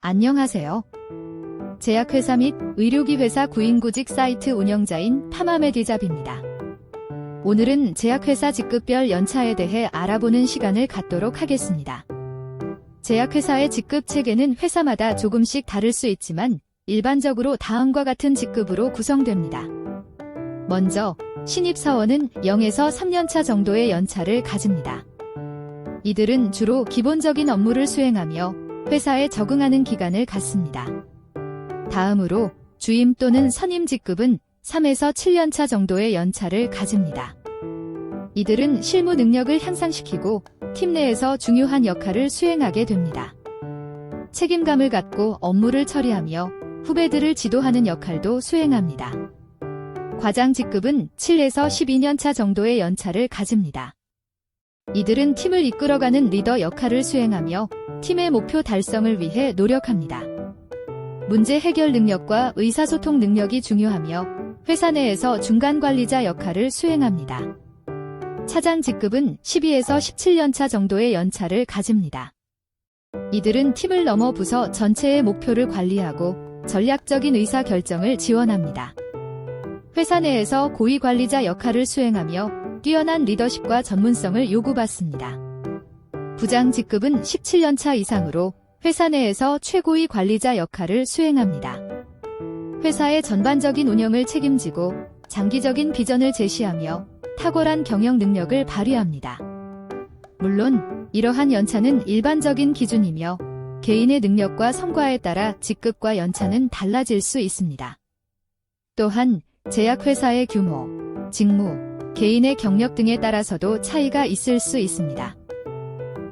안녕하세요. 제약회사 및 의료기 회사 구인구직 사이트 운영자인 파마메디잡입니다. 오늘은 제약회사 직급별 연차에 대해 알아보는 시간을 갖도록 하겠습니다. 제약회사의 직급 체계는 회사마다 조금씩 다를 수 있지만 일반적으로 다음과 같은 직급으로 구성됩니다. 먼저 신입사원은 0에서 3년차 정도의 연차를 가집니다. 이들은 주로 기본적인 업무를 수행하며 회사에 적응하는 기간을 갖습니다. 다음으로 주임 또는 선임 직급은 3에서 7년차 정도의 연차를 가집니다. 이들은 실무 능력을 향상시키고 팀 내에서 중요한 역할을 수행하게 됩니다. 책임감을 갖고 업무를 처리하며 후배들을 지도하는 역할도 수행합니다. 과장 직급은 7에서 12년차 정도의 연차를 가집니다. 이들은 팀을 이끌어가는 리더 역할을 수행하며 팀의 목표 달성을 위해 노력합니다. 문제 해결 능력과 의사소통 능력이 중요하며 회사 내에서 중간 관리자 역할을 수행합니다. 차장 직급은 12에서 17년차 정도의 연차를 가집니다. 이들은 팀을 넘어 부서 전체의 목표를 관리하고 전략적인 의사 결정을 지원합니다. 회사 내에서 고위 관리자 역할을 수행하며 뛰어난 리더십과 전문성을 요구받습니다. 부장 직급은 17년차 이상으로 회사 내에서 최고위 관리자 역할을 수행합니다. 회사의 전반적인 운영을 책임지고 장기적인 비전을 제시하며 탁월한 경영 능력을 발휘합니다. 물론 이러한 연차는 일반적인 기준이며 개인의 능력과 성과에 따라 직급과 연차는 달라질 수 있습니다. 또한 제약회사의 규모, 직무, 개인의 경력 등에 따라서도 차이가 있을 수 있습니다.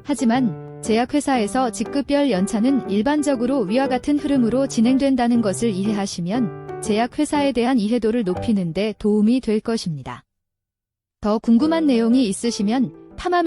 하지만 제약회사에서 직급별 연차는 일반적으로 위와 같은 흐름으로 진행된다는 것을 이해하시면 제약회사에 대한 이해도를 높이는 데 도움이 될 것입니다. 더 궁금한 내용이 있으시면 파마메